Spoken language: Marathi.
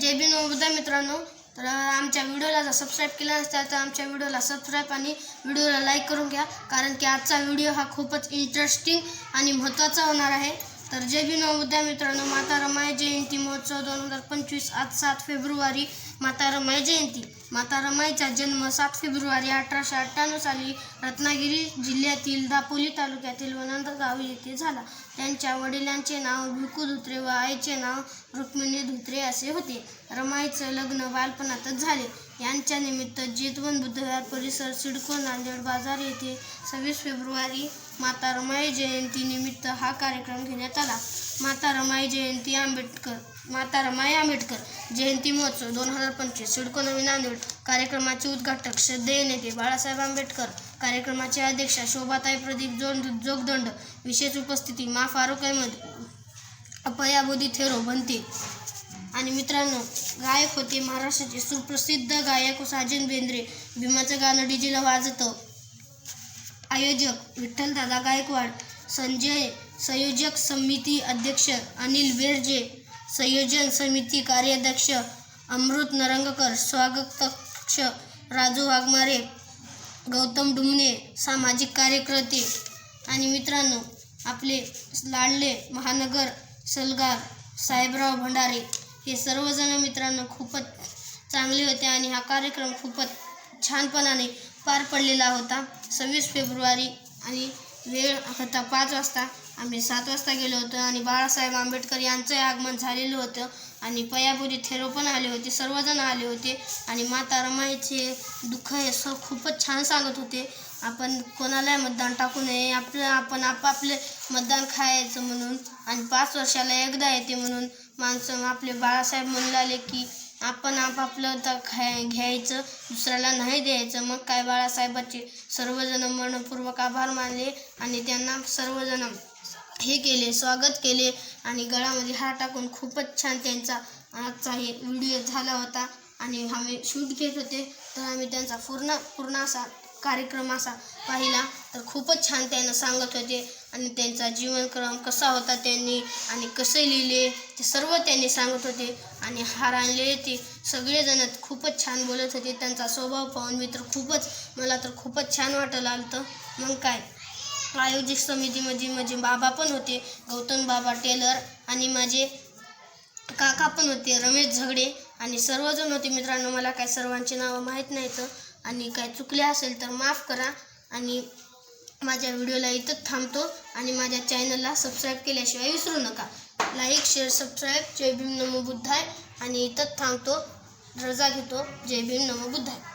जय बी नमोबुद्धा मित्रांनो. तर आमच्या व्हिडिओला जर सबस्क्राईब केला नसता तर आमच्या व्हिडिओला सबस्क्राईब आणि व्हिडिओला लाईक करून घ्या. कारण की आजचा व्हिडिओ हा खूपच इंटरेस्टिंग आणि महत्त्वाचा होणार आहे. तर जय बी नमोबुद्धा मित्रांनो माता रमाई जयंती महोत्सव दोन हजार पंचवीस आज सात फेब्रुवारी. माता रमाई जयंती. माता रमाईचा जन्म सात फेब्रुवारी अठराशे अठ्ठ्याण्णव साली रत्नागिरी जिल्ह्यातील दापोली तालुक्यातील वनंदगाव येथे झाला. त्यांच्या वडिलांचे नाव भिकू धुत्रे व आईचे नाव रुक्मिणी धुत्रे असे होते. रमाईचं लग्न बालपणातच झाले. यांच्या निमित्त जेतवन बुधवार परिसर सिडको नांदेड बाजार येथे सव्वीस फेब्रुवारी माता रमाई जयंती निमित्त हा कार्यक्रम घेण्यात आला. माता रमाई जयंती आंबेडकर माता रमाई आंबेडकर जयंती महोत्सव दोन हजार पंचवीस सिडको नवीन नांदेड कार्यक्रमाचे उद्घाटक श्रद्धेय नेते बाळासाहेब आंबेडकर कार्यक्रमाचे अध्यक्षा शोभाताई प्रदीप जोड जोगदंड विशेष उपस्थिती मा फारुक अहमद अपयाबोधी थेरो बनते आणि मित्रांनो गायक होते महाराष्ट्राचे सुप्रसिद्ध गायक साजन बेंद्रे भीमाचं गाणं डीजेला वाजतं. आयोजक विठ्ठलदादा गायकवाड संजय संयोजक समिती अध्यक्ष अनिल बेर्जे संयोजन समिती कार्याध्यक्ष अमृत नरंगकर स्वागतक्ष राजू वाघमारे गौतम डुमणे सामाजिक कार्यकर्ते आणि मित्रांनो आपले लाडले महानगर सलगार साहेबराव भंडारे हे सर्वजण मित्रांनो खूपच चांगले होते आणि हा कार्यक्रम खूपच छानपणाने पार पडलेला होता. सव्वीस फेब्रुवारी आणि वेळ होता पाच वाजता. आम्ही सात वाजता गेलो होतो आणि बाळासाहेब आंबेडकर यांचं आगमन झालेलं होतं. आणि पयापुरी थेरो पण आले होते सर्वजण आले होते. आणि माता रमाईचे दुःख हे स खूपच छान सांगत होते. आपण कोणालाही मतदान टाकू नये आपलं आपण आपापले मतदान खायचं म्हणून. आणि पाच वर्षाला एकदा येते म्हणून माणसं आपले बाळासाहेब म्हणून आले की आपण आपापलं तर खाय घ्यायचं दुसऱ्याला नाही द्यायचं. मग काय बाळासाहेबाचे सर्वजण मनपूर्वक आभार मानले आणि त्यांना सर्वजण हे केले स्वागत केले आणि गळामध्ये हार टाकून खूपच छान त्यांचा आजचा हे व्हिडिओ झाला होता. आणि आम्ही शूट घेत होते. तर आम्ही त्यांचा पूर्ण पूर्ण असा कार्यक्रम असा पाहिला तर खूपच छान त्यांना सांगत होते आणि त्यांचा जीवनक्रम कसा होता त्यांनी आणि कसे लिहिले ते सर्व त्यांनी सांगत होते. आणि हार आणलेले ते सगळेजण खूपच छान बोलत होते. त्यांचा स्वभाव पाहून मी तर खूपच मला तर खूपच छान वाटायला आलं मग काय? आयोजित समितीमध्ये माझे बाबा पण होते. गौतम बाबा टेलर आणि माझे काका पण होते. रमेश झगडे आणि सर्वजण होते. मित्रांनो मला काय सर्वांची नावं माहीत नाहीत. आणि काय चुकले असेल तर माफ करा. आणि माझ्या व्हिडिओला इथंच थांबतो. आणि माझ्या चॅनलला सबस्क्राईब केल्याशिवाय विसरू नका. लाईक शेअर सबस्क्राईब जय भीम नमो बुद्धाय. आणि इथंच थांबतो. रजा घेतो. जय भीम नमो बुद्धाय.